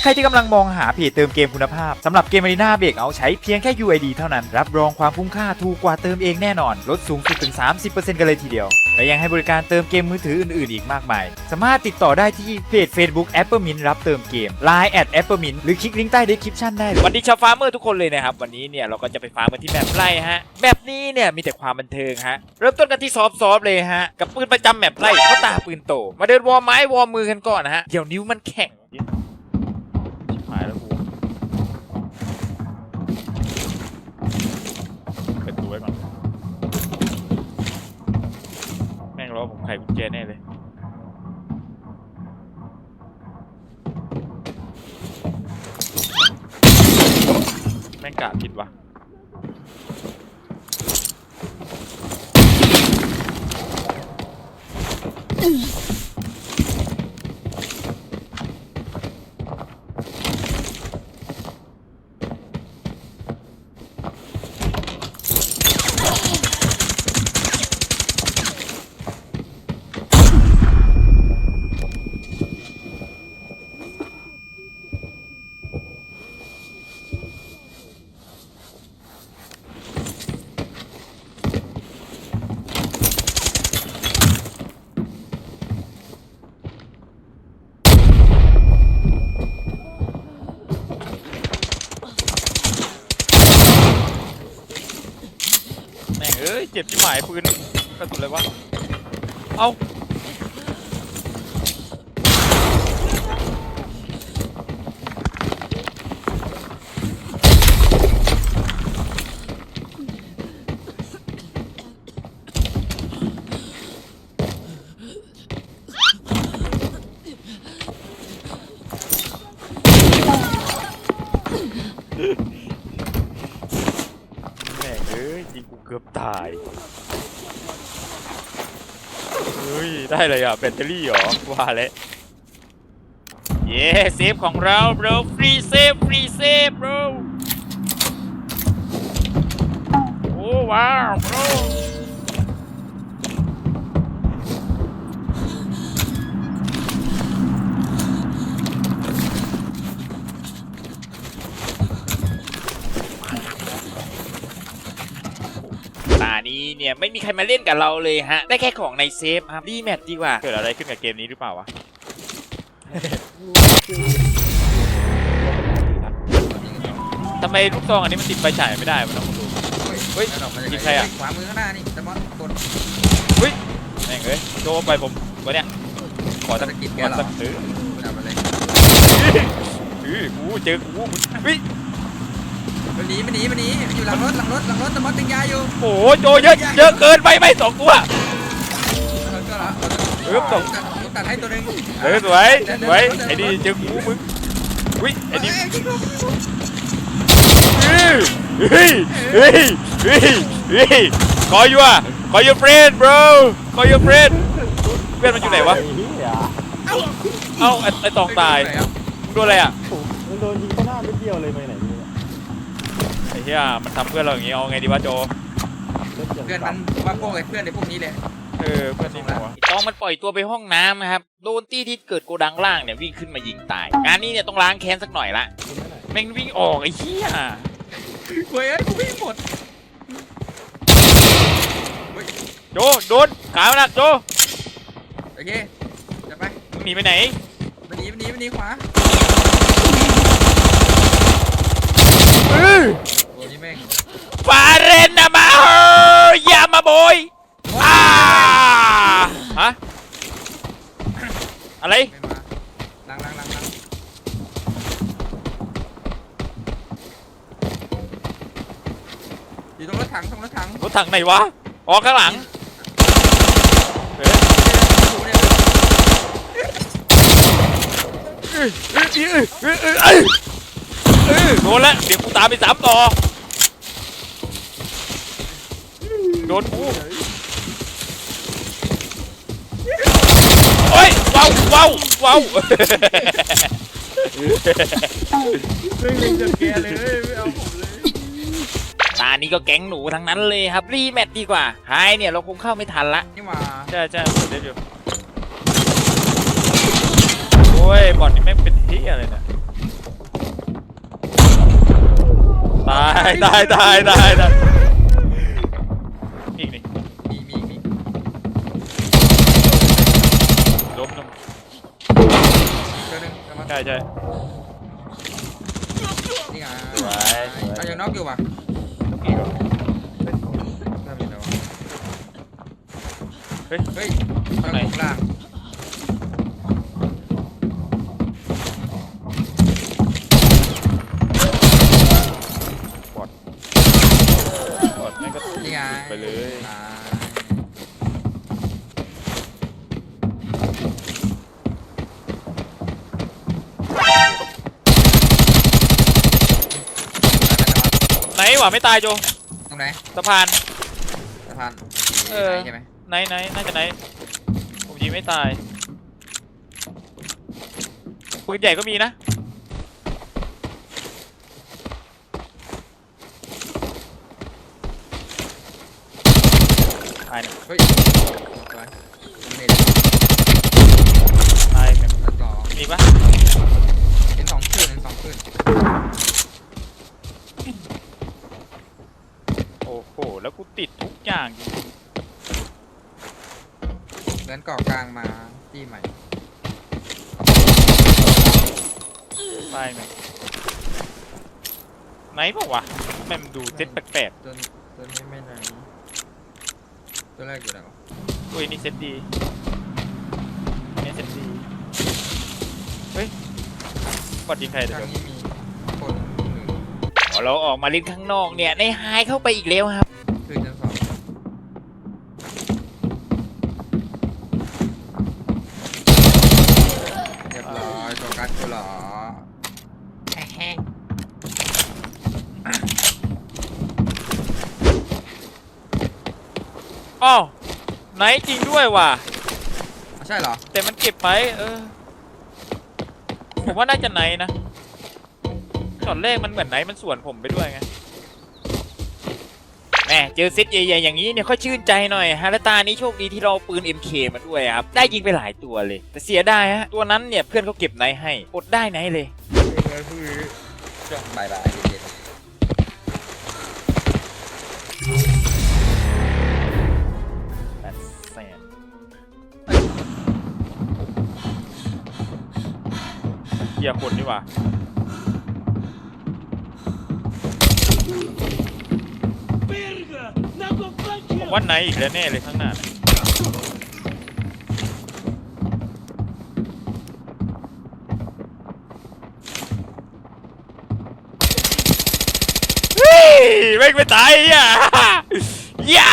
และใครที่กำลังมองหาเพจเติมเกมคุณภาพสำหรับเกม Arena Breakout ใช้เพียงแค่ UID เท่านั้น รับรองความคุ้มค่าถูกกว่าเติมเองแน่นอน ลดสูงสุดถึง 30%กันเลยทีเดียว และยังให้บริการเติมเกมมือถืออื่นๆ อีกมากมาย สามารถติดต่อได้ที่เพจ Facebook a p p l e m i n t รับเติมเกม Line at a p p l e m i n t หรือคลิกลิงก์ใต้ description ได้วันนี้ชาวฟาร์มเมอร์ทุกคนเลยนะครับวันนี้เนี่ยเราก็จะไปฟาร์มกันที่แมปไร่ฮะแมปนี้เนี่ยมีแต่ความบันเทิงฮะเริ่มต้นกันที่ซอฟซอฟเลยฮะกับปืนประจำแมปไร่เขาตาปืนโต มาเดินวอร์ไม้วอร์มือกันก่อนนะฮะเดี๋ยวนิ้วมันแข็ง จแน่เลย แม่งกาดผิดวะแม่งเอ้ย เจ็บที่หมายปืนกระสุนเลยวะ เอาแม่งเอ้ยยิง กูเกือบตายเฮ้ยได้เลยอะแบตเตอรี่เหรอว่าแล้วเย้เซฟของเราโปรฟรีเซฟฟรีเซฟโปรโอ้ว้าวโปร นี้เนี่ยไม่มีใครมาเล่นกับเราเลยฮะ ได้แค่ของในเซฟครับดีแมทดีกว่า เกิดอะไรขึ้นกับเกมนี้หรือเปล่าวะทำไมลูกซองอันนี้มันติดไฟฉายไม่ได้วะน้องคุณดู เฮ้ยดอกมาจากยิงใครอะขวามือข้างหน้านี่ตะมอนกดแม่งเอ้ยโจไปผมวันเนี้ยขอสักภารกิจแกขอเหรอสักซื้อเอาไปเลย อื้อกูเจอกูเฮ้ย มันหนีมันหนีมันหนีมันอยู่หลังรถหลังรถหลังรถตะมอนตึงยาอยู่โอ้โหโจเยอะเยอะเกินไปไหมสองตัวเอาก็เหรอเออตกตัดตัดให้ตัวหนึงเออสวยสวยไอ้นี่เจอกูมึงอุ้ยไอ้นี่เอ้ยยิงลูกเฮ้ยเฮ้ยเฮ้ยเฮ้ยขออยู่อะขอ your friend bro ขอ your friend เพื่อนมันอยู่ไหนวะ เอ้าไอ้ไอ้ตองตายไหนอะมึงโดนอะไรอะมันโดนยิง ไอ้เหี้ยมันทำเพื่อนเราอย่างงี้เอาไงดีวะโจรถอย่างเพื่อนต่มันว่าพวกไอ้เพื่อนในพวกนี้เลยเออเพื่อนนี่หัวตองมันปล่อยตัวไปห้องน้ำนะครับ โดนตี้ที่เกิดโกดังล่างเนี่ยวิ่งขึ้นมายิงตาย งานนี้เนี่ยต้องล้างแค้นสักหน่อยละำคุณไม่ไหนแม่งวิ่งออกไอ้เหี้ยเว้ยกูวิ่งหมดโจโดนขามันหนักโจโอเคจะไปมึงหนีไปไหนมันหนีมันหนีมันหนีขวาเออโอ้นี่ แม่งฟาเรนนามาโฮยามาโบยอ่าฮะอะไรไม่มาลังลังลังลังอยู่ตรงรถถังตรงรถถังรถถังไหนวะออกข้างหลังเอออยู่เนี่ยเออเออเออเออเออเออโดนแล้วเดี๋ยวกูตามไปสามต่อ โดนโอ้ยว้าวว้าวว้าวไม่เล็งจะแกเลยไม่เอาผมเลยตานี้ก็แก๊งหนูทั้งนั้นเลยครับ รีแมตช์ดีกว่าหายเนี่ยเราคงเข้าไม่ทันละนี่ใช่ใช่เดี๋ยวอยู่โอ้ยบอดนี่แม่งเป็นที่อะไรเนี่ยตายตายตายตายตาย ใช่ใช่นี่ไงสวยสวยเอายังนอกอยู่ป่ะอีกเหรอทำยังไงวะเฮ้ยเฮ้ยข้างในข้างล่างปอดปอดแม่งก็นี่ไงไปเลยตา หนวะไม่ตายโจตรงไหนสะพาน สะพานเออ ใช่ไหมไหนไหนน่าจะไหนผมยิงไม่ตายปืนใหญ่ก็มีนะตายหนึ่งเฮ้ยสวยเมดตายหนึ่งแล้วต่อมีปะเห็นสองขึ้นเห็นสองขึ้น อ้โห แล้วกูติดทุกอย่างจริงเดินเกาะกลางมาที่ใหม่ตายหนึ่งไหนบอกวะทำไมมันดูเซ็ตแปลกตัวตัวนี้ไม่ไหนตัวแรกอยู่ไหนวะๆอุ้ยนี่เซ็ตดีนี่เซ็ตดี เฮ้ยกดยิงใครเดี๋ยวทางนี้มีคนหนึ่งพอ เราออกมาเล่นข้างนอกเนี่ยในไฮเข้าไปอีกแล้วครับขึ้นชั้นสองเรียบร้อยตัวกัดกูเหรอแห้งอ้าวไหนจริงด้วยว่ะๆอะใช่เหรอ แต่มันเก็บไปเออ ผมว่าน่าจะไหนนะ ตอนแรกมันเหมือนไหนมันสวนผมไปด้วยไงแหมเจอเซตใหญ่ๆอย่างนี้เนี่ยค่อยชื่นใจหน่อยฮะและตานี้โชคดีที่เราเอาปืน MK มาด้วยครับ ได้ยิงไปหลายตัวเลย แต่เสียได้ฮะ ตัวนั้นเนี่ยเพื่อนเขาเก็บไหนให้อดได้ไหนเลยบายบายเย็นแปดแสนเฮียคนดีกว่า ผมว่าไหนอีกแล้วแน่เลยข้างหน้า เฮ้ยไม่งไม่ตายอะ ย่า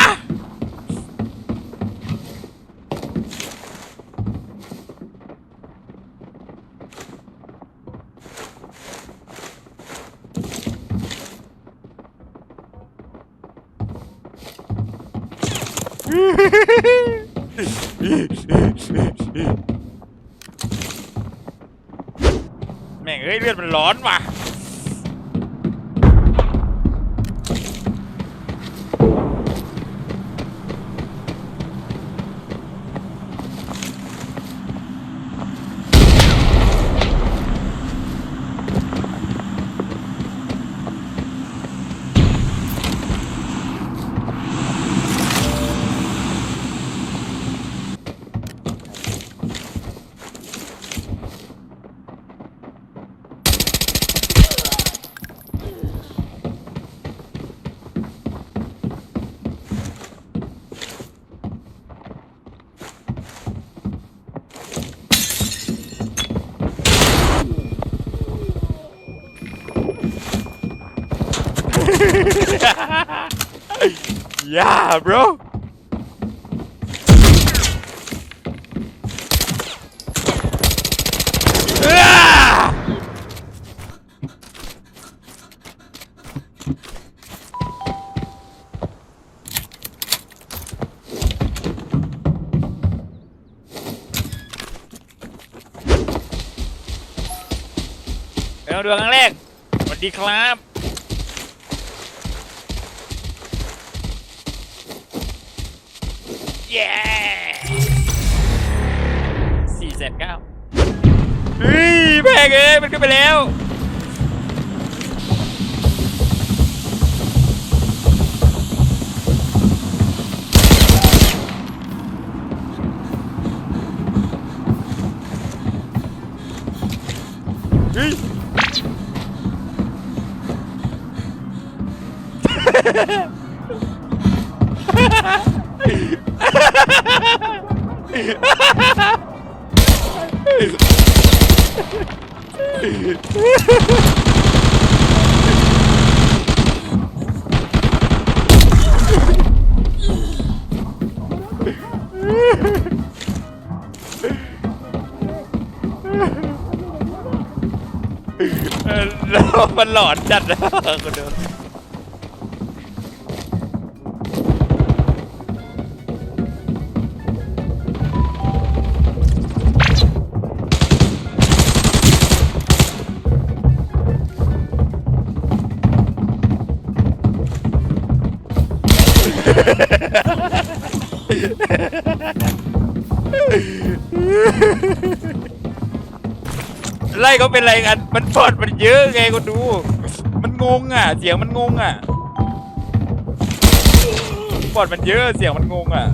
แม่งเอ้ยเลือดมันร้อนว่ะ yeah, bro. Ah! เราดูครั้งแรกสวัสดีครับ งเอ้ยมันขึ้นไปแล้ว เออแล้วมันหลอนจัดนะคนเดิ ล่เขาเป็นไรกันมันปอดมันเยอะไงคนดู มันงงอะ เสียงมันงงอะปอดมันเยอะเสียงมันงงอะ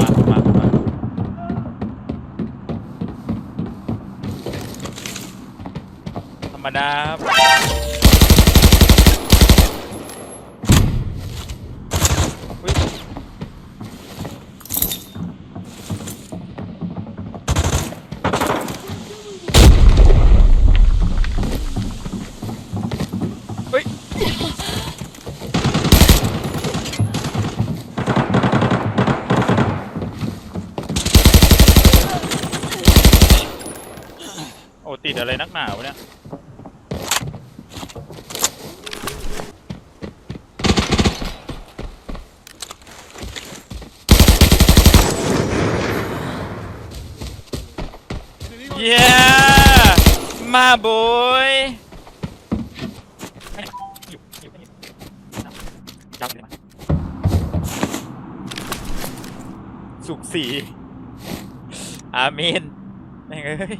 มามามาธรรมดาครับอุ๊ย เฮ้ย โอะไรนักหนาวะเนี่ย เย้มาบอยสุกสีอาเมนแม่งเอ้ย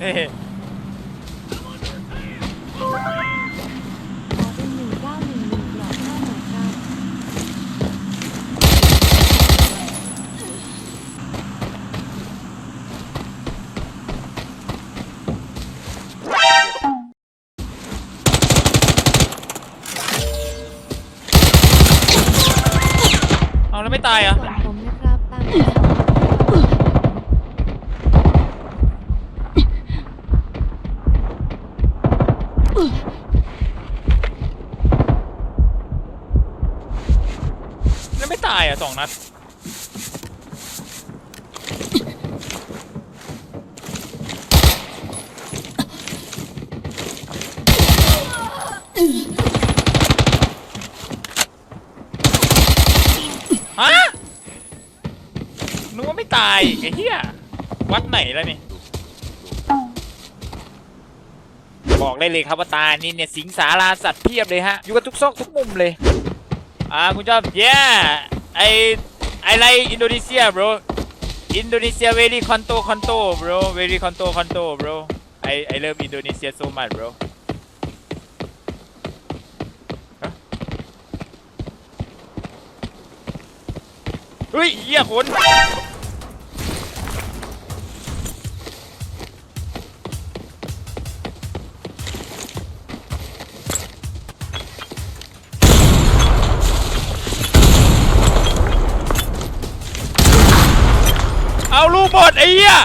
เฮ้ อะสองนัดฮะนึกว่าไม่ตายไอ้เหี้ยวัดไหนแล้วนี่ บอกได้เลยครับว่าตานี่เนี่ยสิงสาราสัตว์เพียบเลยฮะ อยู่กันทุกซอกทุกมุมเลย อ่า คุณชอบ yeah I I like Indonesia bro Indonesia very conto conto bro very conto conto bro I I love Indonesia so much bro huh? เฮ้ยเหี้ยคน อดไอ้เหี้ย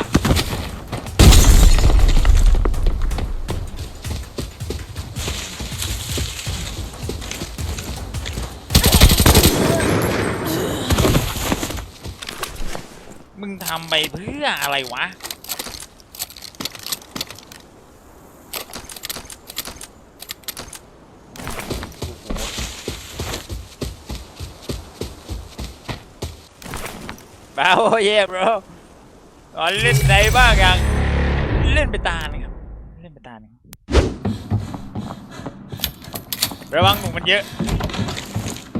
มึงทำไปเพื่ออะไรวะบ้าโอ้เย่ bro อ๋อเล่นไหนบ้างยังเล่นไปตาหนึงครับ เล่นไปตาหนึงระวังหนูมันเยอะ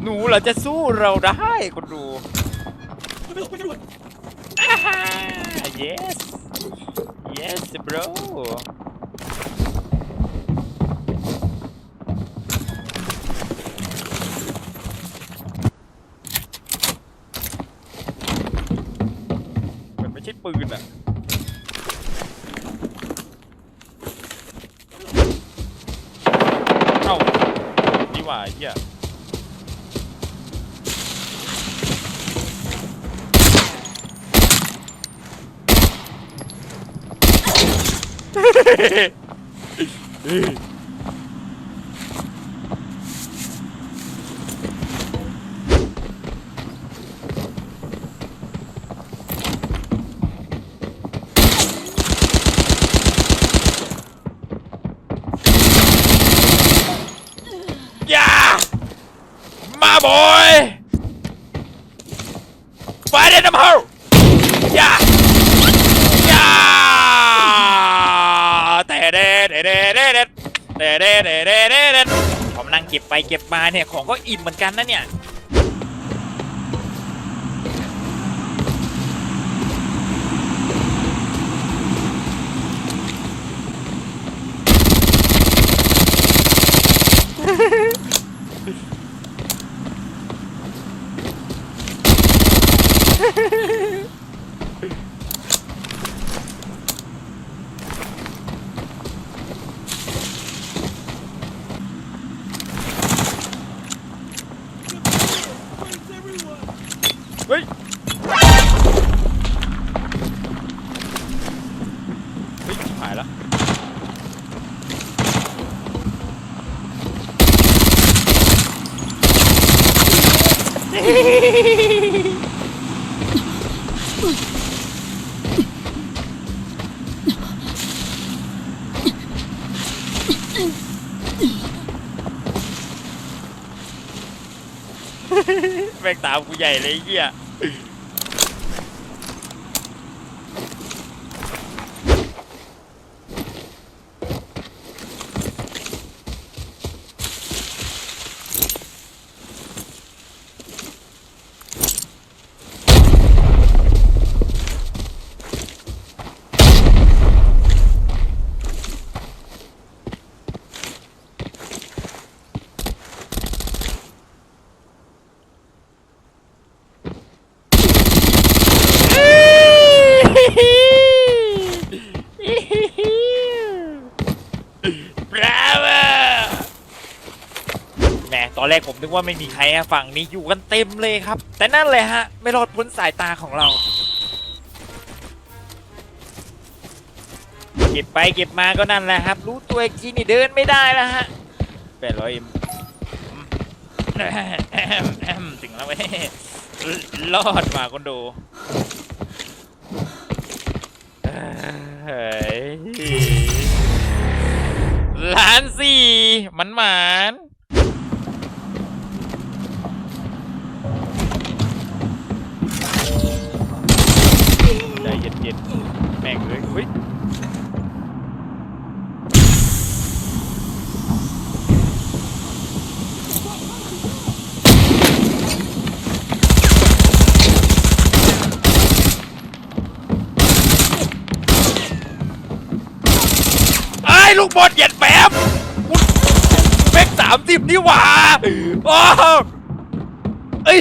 หนูเหราจะสู้เราได้คนดูอ่าฮ่า yes yes bro มันไม่ใช่ ปืนอะเอ้านี่หว่าไอ้เหี้ยอย่ เก็บไปเก็บมาเนี่ยของก็อิ่มเหมือนกันนะเนี่ย เฮ้ย เฮ้ยชิบหายแล้ว แม่งตามกูใหญ่เลยไอ้เหี้ย บราโวแหมตอ นึกว่าไม่มีใครอะฝั่งนี้อยู่กันเต็มเลยครับ แต่นั่นเลยฮะ ไม่รอดพ้นสายตาของเรา เก็บไปเก็บมาก็นั่นแหละครับ รู้ตัวอีกทีนี่เดินไม่ได้แล้วฮะแปดร้อยเอ็มถึงแล้วเว้ยรอดมาคนดูล้านสี่มันหมาน ย็นแม่งเลยเฮ้ยไอ้ลูกบอลเหยียดแป๊บเพ็กสามสิบนี่หว่าโอ้เอ้ย เอ้ย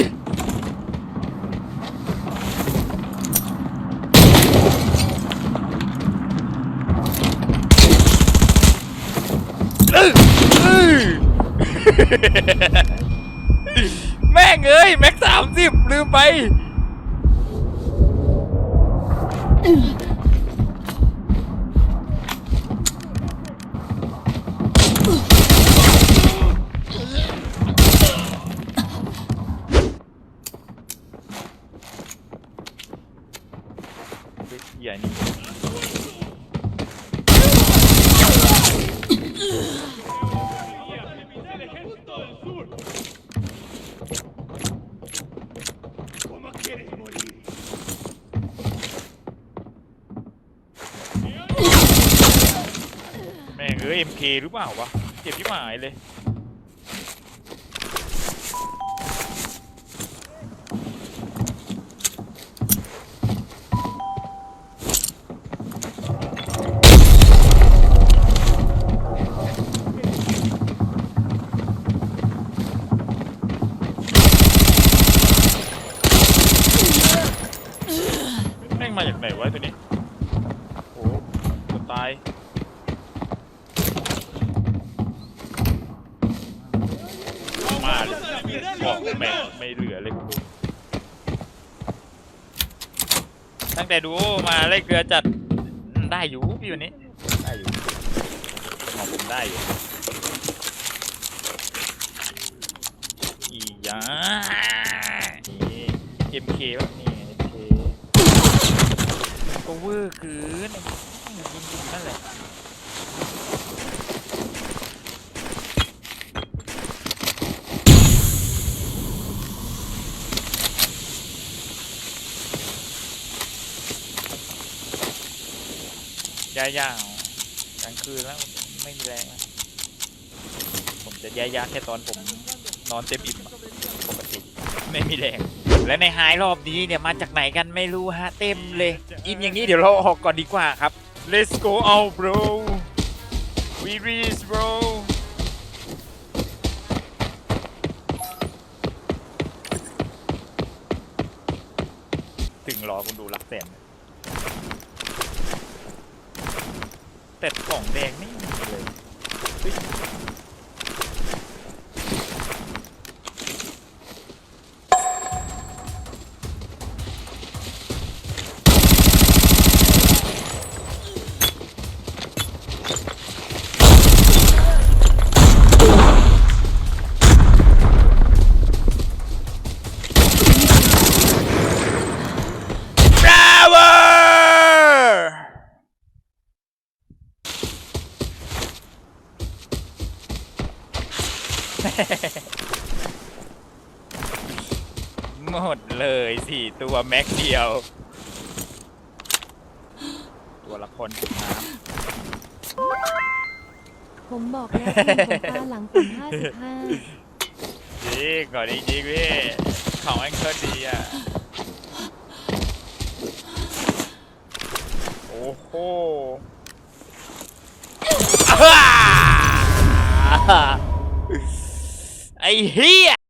เอ้ย แม่งเอ้ย แม็กสามสิบลืมไป แม่งเอ้ย MK หรือเปล่าวะเจ็บที่หมายเลย เมาจากไหนวะตัวนี้ โอ้โหจะตาย มาเลยบอกแม่งไม่เหลือเลยคุณดู ตั้งแต่ดูมาเล่เกลือจัดอืมได้อยู่พี่วันนี้ ได้อยู่ของผมได้อยู่อียานี่ MK แบบนี่ MK ก็เวอร์เกินยิงยิงนั่นแหละ ย่ายาวกลางคืนแล้วไม่มีแรงแล้วผมจะย่ายาแค่ตอนผมนอนเต็มอิ่มอะปกติไม่มีแรง และในไฮรอบนี้เนี่ยมาจากไหนกันไม่รู้ฮะเต็มเลย อิ่มอย่างนี้เดี๋ยวเราออกก่อนดีกว่าครับ let's go out bro we reach bro ถึงรอคุณดูลักแสน แต่กล่องแดงไม่มีเลย หมดเลยสี่ตัวแม็กเดียว ตัวละคนน้ผมบอกแล้วคุณผมตาหลังผมห้าสิบห้าำจริงก่อนจริงๆพี่ของแองเคิลดีอะ โอ้โหอ้า ไอ้เฮีย